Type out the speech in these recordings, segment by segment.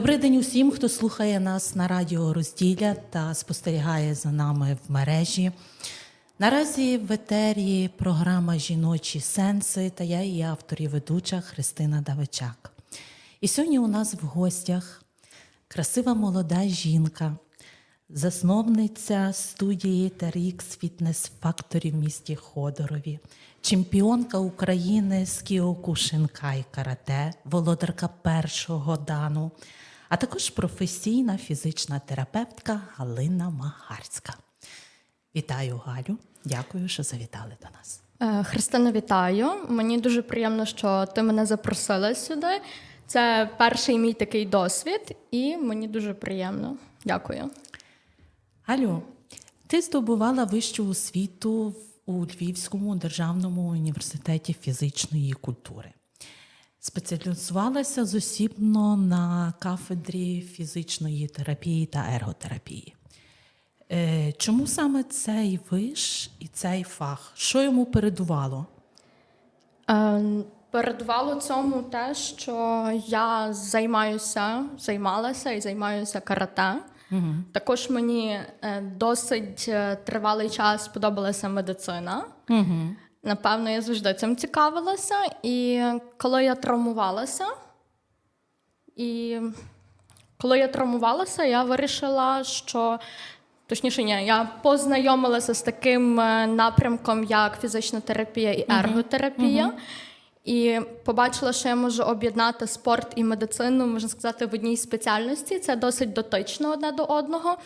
Добрий день усім, хто слухає нас на радіо Розділля та спостерігає за нами в мережі. Наразі в етері програма Жіночі сенси та я її автор і ведуча Христина Давичак. І сьогодні у нас в гостях красива молода жінка, засновниця студії TRX Fitness Factory в місті Ходорові, чемпіонка України з кіокушинкай карате, володарка першого дану, а також професійна фізична терапевтка Галина Магарська. Вітаю, Галю. Дякую, що завітали до нас. Е, Христина, вітаю. Мені дуже приємно, що ти мене запросила сюди. Це перший мій такий досвід, і мені дуже приємно. Дякую. Галю, ти здобувала вищу освіту у Львівському державному університеті фізичної культури. Спеціалізувалася зосібно на кафедрі фізичної терапії та ерготерапії. Е, Чому саме цей виш і цей фах? Що йому передувало? Е, Передувало цьому те, що я займаюся, займалася і займаюся карате. Також мені е, досить е, тривалий час подобалася медицина. Напевно, я завжди цим цікавилася. І коли я травмувалася, і коли я травмувалася, я вирішила, що точніше, ні, я познайомилася з таким е, напрямком, як фізична терапія і ерготерапія. І побачила, що я можу об'єднати спорт і медицину, можна сказати, в одній спеціальності. Це досить дотично одне до одного.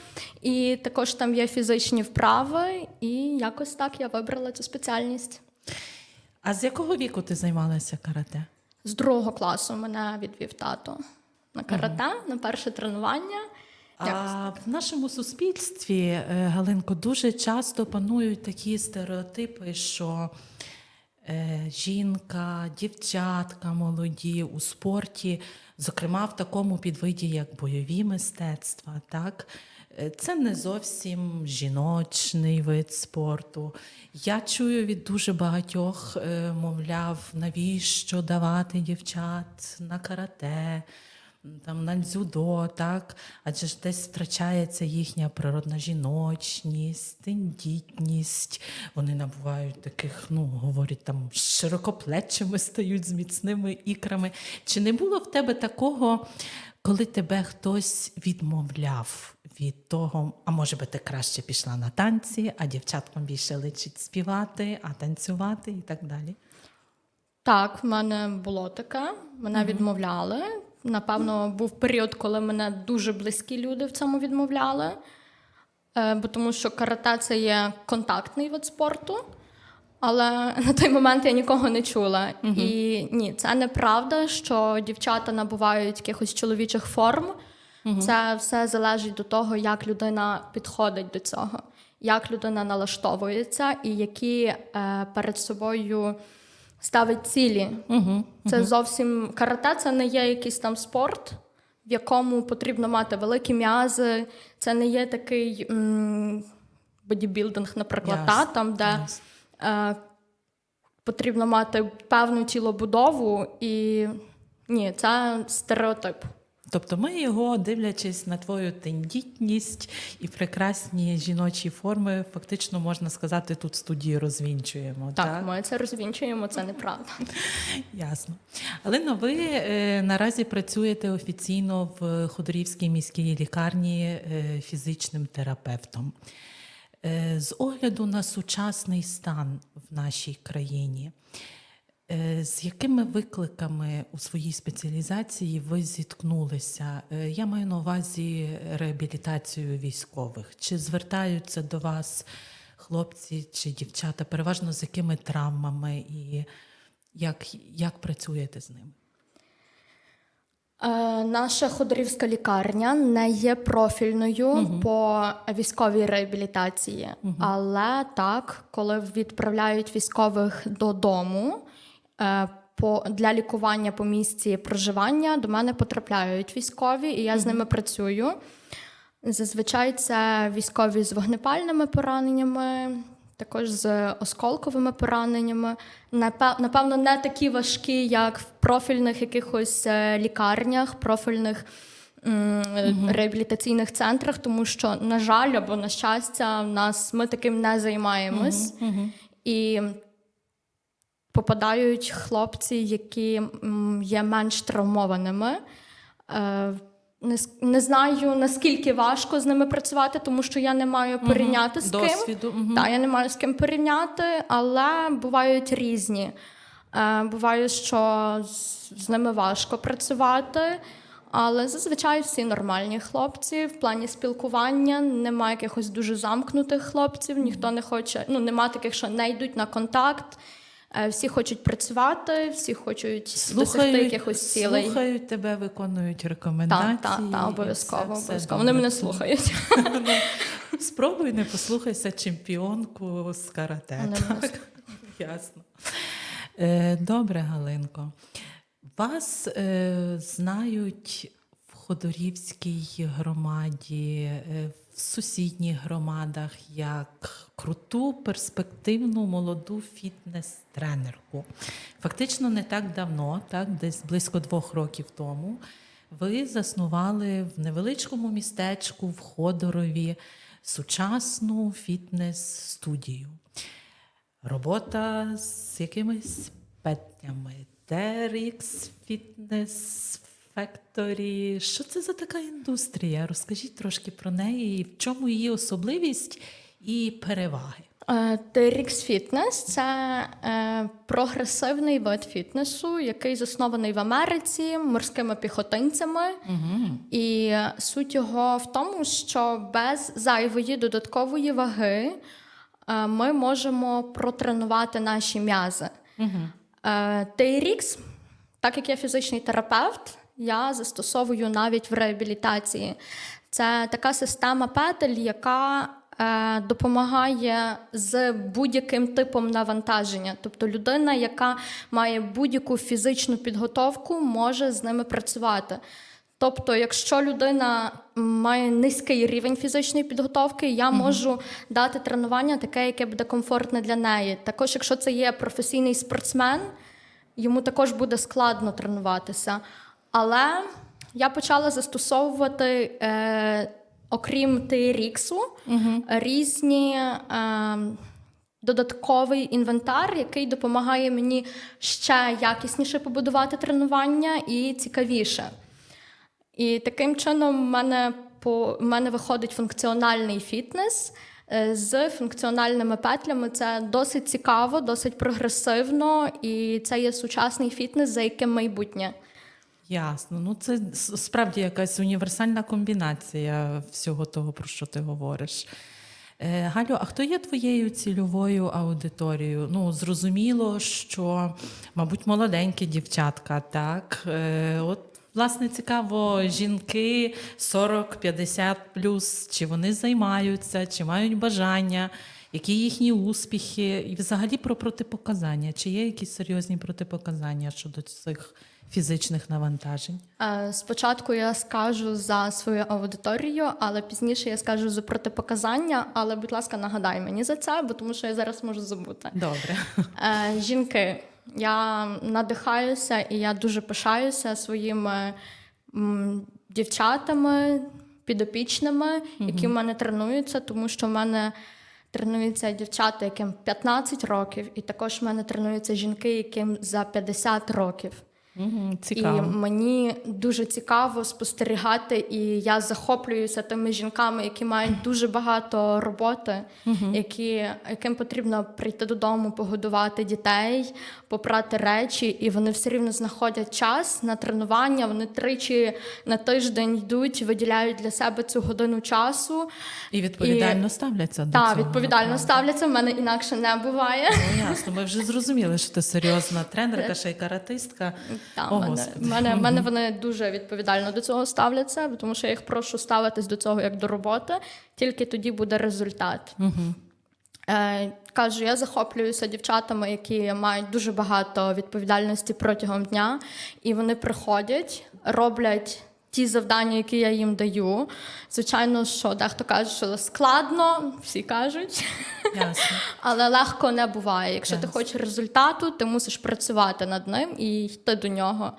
І також там є фізичні вправи, і якось так я вибрала цю спеціальність. А з якого віку ти займалася карате? З другого класу мене відвів тато на карате, на перше тренування. А в нашому суспільстві, е, Галинко, дуже часто панують такі стереотипи, що жінка, дівчатка молоді у спорті, зокрема в такому підвиді, як бойові мистецтва, так. е, Це не зовсім жіночний вид спорту. Я чую від дуже багатьох, е, мовляв, навіщо давати дівчат на карате, там на дзюдо, так, адже ж десь втрачається їхня природна жіночність, тендітність. Вони набувають таких, ну, говорять, там широкоплечими стають з міцними ікрами. Чи не було в тебе такого, коли тебе хтось відмовляв від того, а може би ти краще пішла на танці, а дівчаткам більше личить співати, а танцювати і так далі? Так, в мене було таке. Мене відмовляли. Напевно, був період, коли мене дуже близькі люди в цьому відмовляли. Е, бо тому що карате це є контактний вид спорту. Але на той момент я нікого не чула. І ні, це неправда, що дівчата набувають якихось чоловічих форм. Це все залежить до того, як людина підходить до цього, як людина налаштовується і які е, перед собою ставить цілі. Це зовсім карате це не є якийсь там спорт, в якому потрібно мати великі м'язи. Це не є такий м, бодібілдинг, наприклад, та, там, де yes. е, потрібно мати певну тілобудову, і ні, це стереотип. Тобто ми його, дивлячись на твою тендітність і прекрасні жіночі форми, фактично можна сказати, тут студії розвінчуємо. Так, Так, ми це розвінчуємо, це неправда. ясно. Алина, ви е, наразі працюєте офіційно в Ходорівській міській лікарні е, фізичним терапевтом. Е, з огляду на сучасний стан в нашій країні. Е, З якими викликами у своїй спеціалізації ви зіткнулися? Е, Я маю на увазі реабілітацію військових. Чи звертаються до вас хлопці чи дівчата, переважно з якими травмами і як, як працюєте з ними? Е, Наша ходорівська лікарня не є профільною по військовій реабілітації, але так, коли відправляють військових додому по для лікування по місці проживання, до мене потрапляють військові, і я з ними працюю. Зазвичай це військові з вогнепальними пораненнями, також з осколковими пораненнями. Напевно, не такі важкі, як в профільних якихось е, лікарнях, профільних м, реабілітаційних центрах, тому що, на жаль, або на щастя, в нас ми таким не займаємось. І попадають хлопці, які є менш травмованими. Е, Не, знаю, наскільки важко з ними працювати, тому що я не маю порівняти з ким. Досвіду. мгм. Так, я не маю з ким порівняти, але бувають різні. Е, буває, що з, з ними важко працювати, але зазвичай всі нормальні хлопці в плані спілкування. Немає якихось дуже замкнутих хлопців, ніхто не хоче, ну нема таких, що не йдуть на контакт. Е, всі хочуть працювати, всі хочуть досягти якихось цілей. слухають тебе, виконують рекомендації. так, так, обов'язково, все- все обов'язково. Вони мене слухають. Спробуй не послухайся чемпіонку з карате. Так? Ясно. Е, Добре, Галинко. Вас е, знають в Ходорівській громаді, в сусідніх громадах як круту, перспективну молоду фітнес-тренерку. Фактично не так давно, так, десь близько двох років тому, ви заснували в невеличкому містечку в Ходорові сучасну фітнес-студію. Робота з якимись петнями. TRX Fitness Factory. Що це за така індустрія? Розкажіть трошки про неї, в чому її особливість і переваги. Е, TRX Fitness – це е, прогресивний вид фітнесу, який заснований в Америці морськими піхотинцями. І суть його в тому, що без зайвої додаткової ваги е, ми можемо протренувати наші м'язи. Е, TRX, так як я фізичний терапевт, я застосовую навіть в реабілітації. Це така система петель, яка е, допомагає з будь-яким типом навантаження. Тобто людина, яка має будь-яку фізичну підготовку, може з ними працювати. Тобто, якщо людина має низький рівень фізичної підготовки, я можу дати тренування таке, яке буде комфортне для неї. Також, якщо це є професійний спортсмен, йому також буде складно тренуватися. Але я почала застосовувати, е, окрім TRX, різні. Е, Додатковий інвентар, який допомагає мені ще якісніше побудувати тренування і цікавіше. І таким чином в мене, по, в мене виходить функціональний фітнес е, з функціональними петлями. Це досить цікаво, досить прогресивно, і це є сучасний фітнес, за яким майбутнє. Ясно. Ну, це справді якась універсальна комбінація всього того, про що ти говориш. Е, Галю, а хто є твоєю цільовою аудиторією? Ну, зрозуміло, що, мабуть, молоденькі дівчатка, так? Е, От, власне, цікаво, жінки 40-50 плюс, чи вони займаються, чи мають бажання, які їхні успіхи, і взагалі про протипоказання. Чи є якісь серйозні протипоказання щодо цих фізичних навантажень? Е, Спочатку я скажу за свою аудиторію, але пізніше я скажу за протипоказання. Але, будь ласка, нагадай мені за це, бо тому що я зараз можу забути. Добре. Е, жінки, я надихаюся і я дуже пишаюся своїми дівчатами, підопічними, які в мене тренуються, тому що в мене тренуються дівчата, яким 15 років, і також в мене тренуються жінки, яким за 50 років. Цікаво. І мені дуже цікаво спостерігати, і я захоплююся тими жінками, які мають дуже багато роботи, які, яким потрібно прийти додому, погодувати дітей, попрати речі, і вони все рівно знаходять час на тренування. Вони тричі на тиждень йдуть, виділяють для себе цю годину часу. І відповідально ставляться до Та цього. відповідально направду. ставляться. В мене інакше не буває. Ну, ясно, ми вже зрозуміли, що ти серйозна тренерка, ще й каратистка. Та, О, мене, мене, мене вони дуже відповідально до цього ставляться, тому що я їх прошу ставитись до цього як до роботи, тільки тоді буде результат. Е, кажу, я захоплююся дівчатами, які мають дуже багато відповідальності протягом дня, і вони приходять, роблять. Ті завдання, які я їм даю, звичайно, що дехто каже, що складно, всі кажуть, Ясно. але легко не буває. Якщо ти хочеш результату, ти мусиш працювати над ним і йти до нього.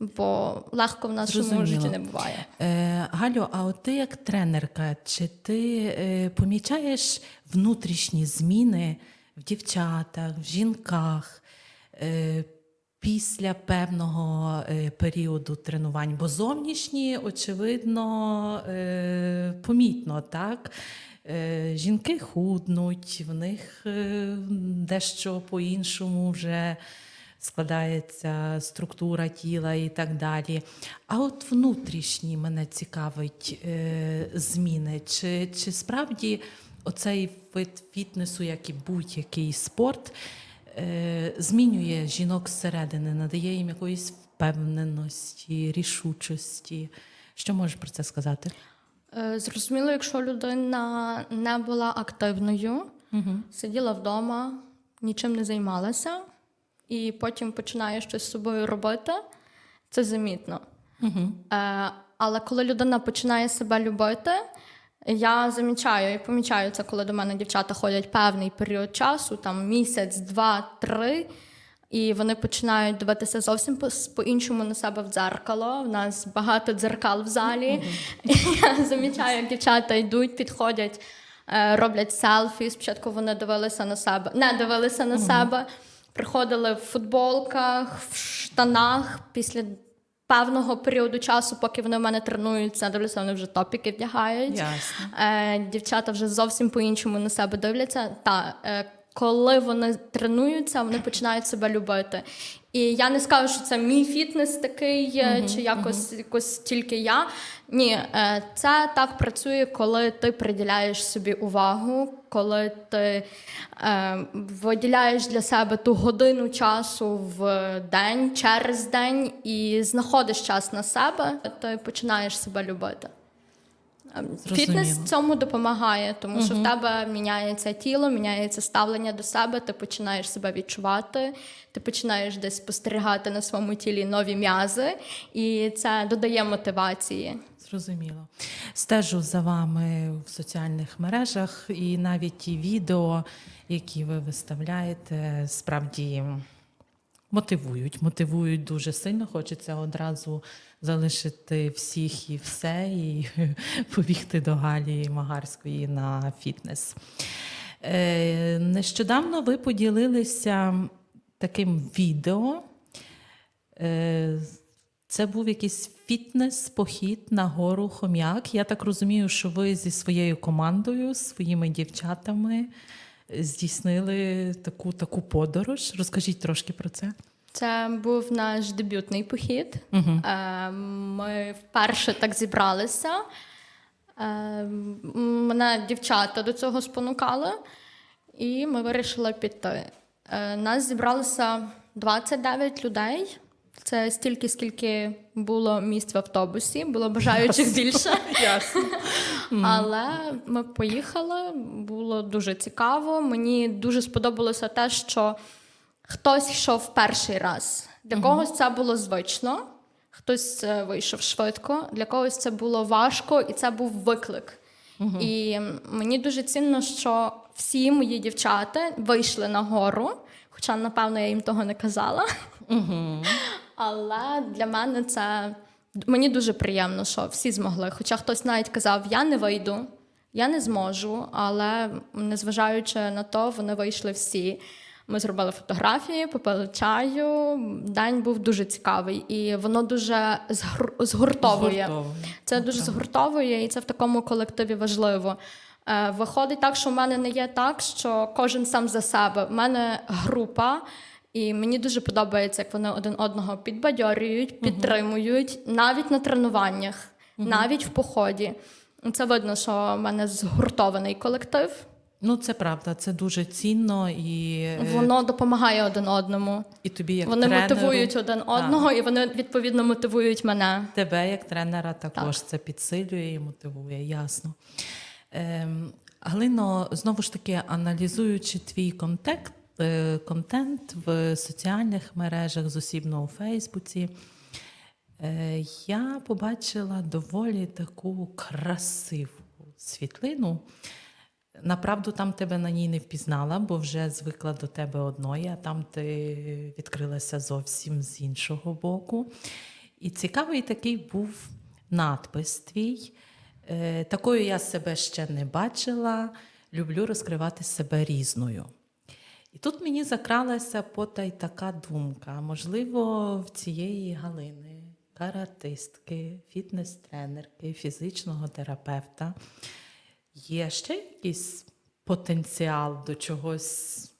бо легко в нашому житті не буває. Е, Галю, а от ти як тренерка, чи ти е, помічаєш внутрішні зміни в дівчатах, в жінках е, після певного е, періоду тренувань? Бо зовнішні, очевидно, е, помітно, так? Е, Жінки худнуть, в них дещо по-іншому вже складається структура тіла і так далі. А от внутрішні мене цікавить зміни. Чи, чи справді оцей вид фітнесу, як і будь-який спорт, змінює жінок зсередини, надає їм якоїсь впевненості, рішучості? Що можеш про це сказати? Е, Зрозуміло, якщо людина не була активною, сиділа вдома, нічим не займалася, і потім починає щось з собою робити, це замітно. Е, але коли людина починає себе любити, я замічаю і помічаю це, коли до мене дівчата ходять певний період часу, там місяць, два, три. І вони починають дивитися зовсім по- по-іншому на себе в дзеркало. У нас багато дзеркал в залі. І я замічаю, як дівчата йдуть, підходять, е, роблять селфі. Спочатку вони дивилися на себе, не дивилися на себе, приходили в футболках, в штанах після. Певного періоду часу, поки вони в мене тренуються, дивлюся, вони вже топіки вдягають. Ясно. Е, дівчата вже зовсім по-іншому на себе дивляться. Та е, коли вони тренуються, вони починають себе любити. І я не скажу, що це мій фітнес такий, е, чи якось, якось тільки я. Ні, е, це так працює, коли ти приділяєш собі увагу, коли ти е, виділяєш для себе ту годину часу в день через день і знаходиш час на себе, ти починаєш себе любити. Фітнес цьому допомагає, тому що в тебе міняється тіло, міняється ставлення до себе, ти починаєш себе відчувати, ти починаєш десь спостерігати на своєму тілі нові м'язи, і це додає мотивації. Зрозуміло. Стежу за вами в соціальних мережах, і навіть ті відео, які ви виставляєте, справді мотивують. Мотивують дуже сильно. Хочеться одразу залишити всіх і все, і побігти до Галі Магарської на фітнес. Е, Нещодавно ви поділилися таким відео. Е, Це був якийсь фітнес-похід на гору Хом'як. Я так розумію, що ви зі своєю командою, своїми дівчатами здійснили таку таку подорож. Розкажіть трошки про це. Це був наш дебютний похід. Е, Ми вперше так зібралися. Е, Мене дівчата до цього спонукали, і ми вирішили піти. Е, Нас зібралося 29 людей. Це стільки, скільки було місць в автобусі, було бажаючих більше. Ясно. Але ми поїхали, було дуже цікаво. Мені дуже сподобалося те, що хтось йшов перший раз. Для когось це було звично, хтось е, вийшов швидко, для когось це було важко, і це був виклик. І мені дуже цінно, що всі мої дівчата вийшли на гору, хоча, напевно, я їм того не казала. Але для мене це мені дуже приємно, що всі змогли. Хоча хтось навіть казав, я не вийду, я не зможу, але незважаючи на то, вони вийшли всі. Ми зробили фотографії, попили чаю. День був дуже цікавий, і воно дуже згур- згуртовує. Згуртовує. Це дуже згуртовує, і це в такому колективі важливо. Е, Виходить так, що в мене не є так, що кожен сам за себе. В мене група, і мені дуже подобається, як вони один одного підбадьорюють, підтримують, навіть на тренуваннях, навіть в поході. Це видно, що в мене згуртований колектив. Ну, це правда, це дуже цінно і, е, Воно допомагає один одному. і тобі, як Вони тренеру, мотивують один одного, і вони відповідно мотивують мене. Тебе як тренера також це підсилює і мотивує, ясно. Ем, Галино, знову ж таки, аналізуючи твій контент, е, контент в соціальних мережах, зосібно у Фейсбуці, е, я побачила доволі таку красиву світлину. Направду, там тебе на ній не впізнала, бо вже звикла до тебе одної, а там ти відкрилася зовсім з іншого боку. І цікавий такий був надпис твій. Е, Такою я себе ще не бачила. Люблю розкривати себе різною. І тут мені закралася потай така думка. Можливо, в цієї Галини, каратистки, фітнес-тренерки, фізичного терапевта є ще якийсь потенціал до чогось,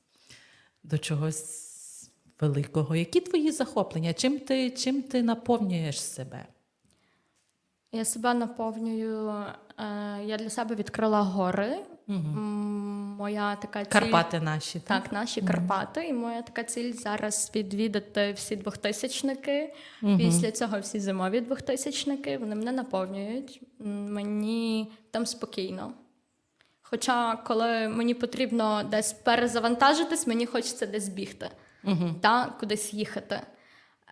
до чогось великого. Які твої захоплення? Чим ти, чим ти наповнюєш себе? Я себе наповнюю. Е, я для себе відкрила гори. М, Моя така ціль... Карпати наші. Так? Так, наші Карпати. І моя така ціль зараз відвідати всі двохтисячники. Після цього всі зимові двохтисячники. Вони мене наповнюють. Мені там спокійно. Хоча, коли мені потрібно десь перезавантажитись, мені хочеться десь бігти, та, кудись їхати.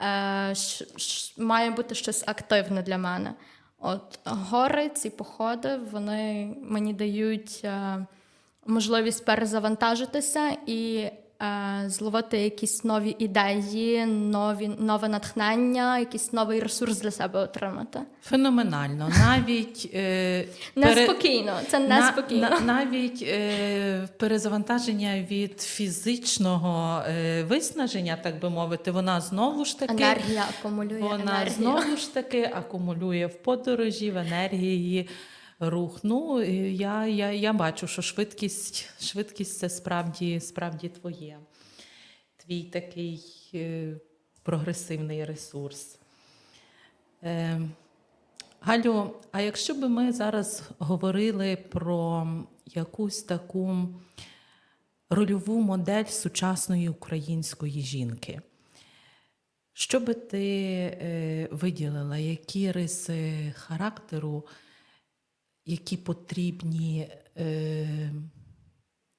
Е, ш, ш, має бути щось активне для мене. От гори, ці походи, вони мені дають е, можливість перезавантажитися і зловити якісь нові ідеї, нові, нове натхнення, якийсь новий ресурс для себе отримати. Феноменально. Навіть е, пере- Неспокійно, це На- неспокійно. на- навіть е, перезавантаження від фізичного е, виснаження, так би мовити, вона знову ж таки Енергія акумулює вона енергію. знову ж таки акумулює в подорожі, в енергії рух. Ну, я, я, я бачу, що швидкість, швидкість це справді, справді твоє. Твій такий е, прогресивний ресурс. Е, Галю, а якщо би ми зараз говорили про якусь таку рольову модель сучасної української жінки, що би ти е, виділила, які риси характеру, які потрібні е,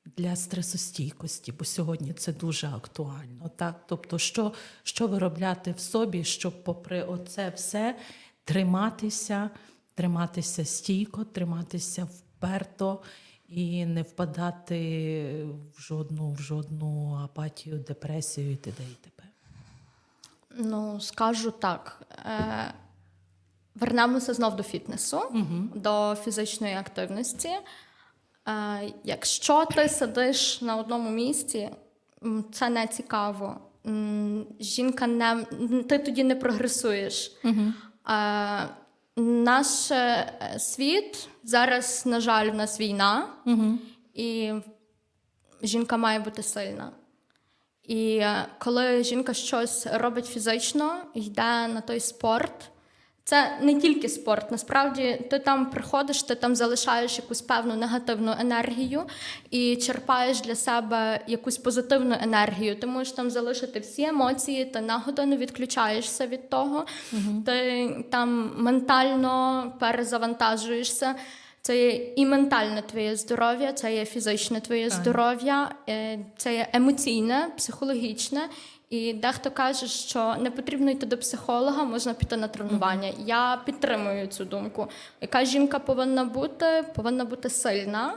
для стресостійкості, бо сьогодні це дуже актуально. Так? Тобто, що, що виробляти в собі, щоб, попри оце все, триматися, триматися стійко, триматися вперто і не впадати в жодну, в жодну апатію, депресію і т.д. і т.п. Ну, скажу так. Е, вернемося знов до фітнесу, до фізичної активності. Е, якщо ти сидиш на одному місці, це не цікаво. Жінка не ти тоді не прогресуєш. Е, наш е, світ зараз, на жаль, в нас війна, і жінка має бути сильна. І е, коли жінка щось робить фізично, йде на той спорт, це не тільки спорт. Насправді ти там приходиш, ти там залишаєш якусь певну негативну енергію і черпаєш для себе якусь позитивну енергію. Ти можеш там залишити всі емоції, ти на годину відключаєшся від того, ти там ментально перезавантажуєшся. Це є і ментальне твоє здоров'я, це є фізичне твоє здоров'я, е, це є емоційне, психологічне. І дехто каже, що не потрібно йти до психолога, можна піти на тренування. Я підтримую цю думку. Яка жінка повинна бути? Повинна бути сильна.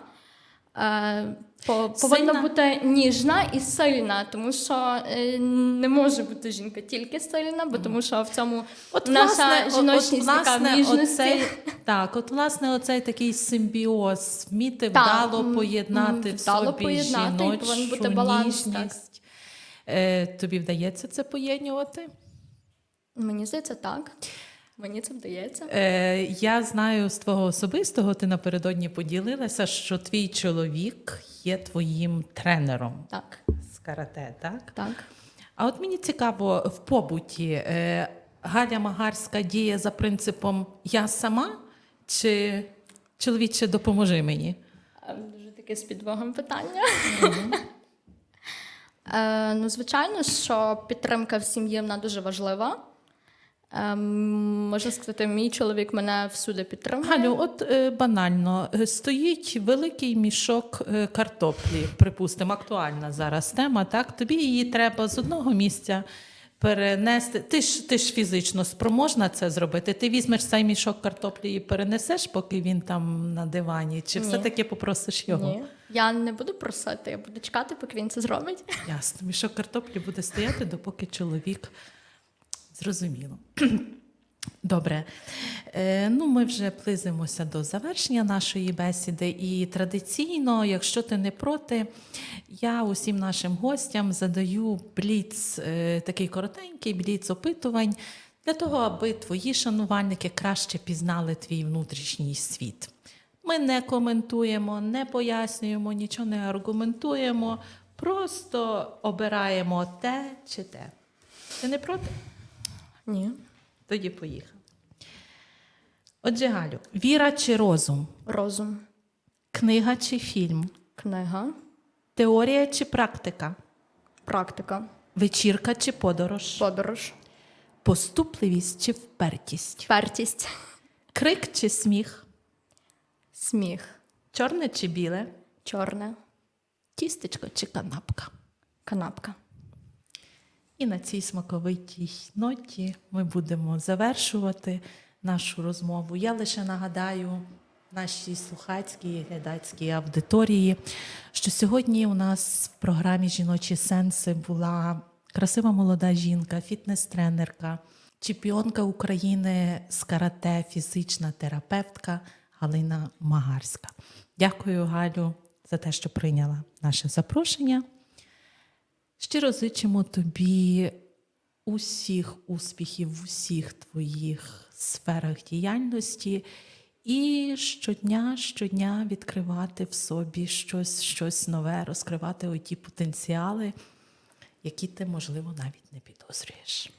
Е, по- Повинна Сильна? бути ніжна і сильна, тому що е, не може бути жінка тільки сильна, бо тому що в цьому От, наша власне, жіночність от, така власне, ніжності. оцей, так, от власне, оцей такий симбіоз, вміти Так, вдало поєднати м, в собі поєднати, і повинен бути жіночу баланс, так. Е, тобі вдається це поєднувати? Мені здається, так. Мені це вдається. Е, я знаю з твого особистого, ти напередодні поділилася, що твій чоловік є твоїм тренером Так, з карате, так? так. А от мені цікаво, в побуті е, Галя Магарська діє за принципом я сама чи чоловіче допоможи мені? Е, Дуже таке з підвогом питання. Е, ну, звичайно, що підтримка в сім'ї вона дуже важлива. Ем, можна сказати, мій чоловік мене всюди підтримує. Галю, от е, банально е, стоїть великий мішок е, картоплі, припустимо, актуальна зараз тема. Так, тобі її треба з одного місця перенести. Ти ж ти ж фізично спроможна це зробити. Ти візьмеш цей мішок картоплі і перенесеш, поки він там на дивані, чи Ні. все-таки попросиш його? Ні. Я не буду просити, я буду чекати, поки він це зробить. Ясно, мішок картоплі буде стояти, допоки чоловік зрозуміло. Добре. Е, ну, ми вже близимося до завершення нашої бесіди. І традиційно, якщо ти не проти, я усім нашим гостям задаю бліц, е, такий коротенький бліц опитувань для того, аби твої шанувальники краще пізнали твій внутрішній світ. Ми не коментуємо, не пояснюємо, нічого не аргументуємо, просто обираємо те чи те. Ти не проти? Ні. Тоді поїхав. Отже, Галю, віра чи розум? Розум, Книга чи фільм? книга, Теорія чи практика? практика, Вечірка чи подорож? подорож, Поступливість чи впертість? впертість, Крик чи сміх? сміх, Чорне чи біле? чорне, Тістечко чи канапка? канапка. І на цій смаковитій ноті ми будемо завершувати нашу розмову. Я лише нагадаю нашій слухацькій і глядацькій аудиторії, що сьогодні у нас в програмі Жіночі сенси була красива молода жінка, фітнес-тренерка, чемпіонка України з карате, фізична терапевтка Галина Магарська. Дякую, Галю, за те, що прийняла наше запрошення. Щиро зичимо тобі усіх успіхів в усіх твоїх сферах діяльності і щодня, щодня відкривати в собі щось, щось нове, розкривати оті потенціали, які ти, можливо, навіть не підозрюєш.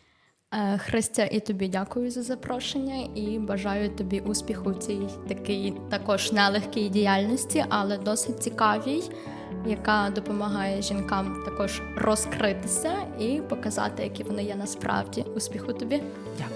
Е, Христя, і тобі дякую за запрошення і бажаю тобі успіху в цій такій також нелегкій діяльності, але досить цікавій, яка допомагає жінкам також розкритися і показати, які вони є насправді. Успіху тобі! Дякую.